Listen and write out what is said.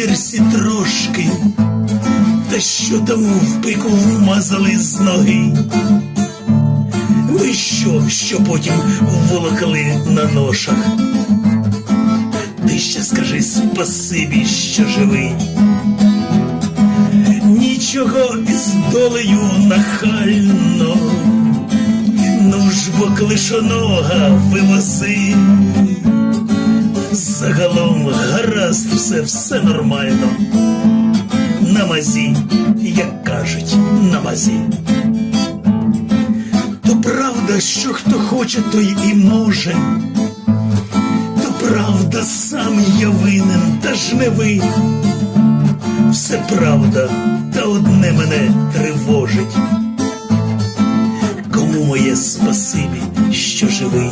вірсі трошки, та що тому в пику вмазали з ноги. Ну Ви що, що потім волокали на ношах? Ти ще скажи спасибі, що живий. Нічого із долею нахально, ну ж бо клишонога вивози. Загалом гаразд все, все нормально. На мазі, як кажуть, на мазі. То правда, що хто хоче, той і може. То правда, сам я винен, та ж не ви. Все правда, та одне мене тривожить. Кому моє спасибі, що живий?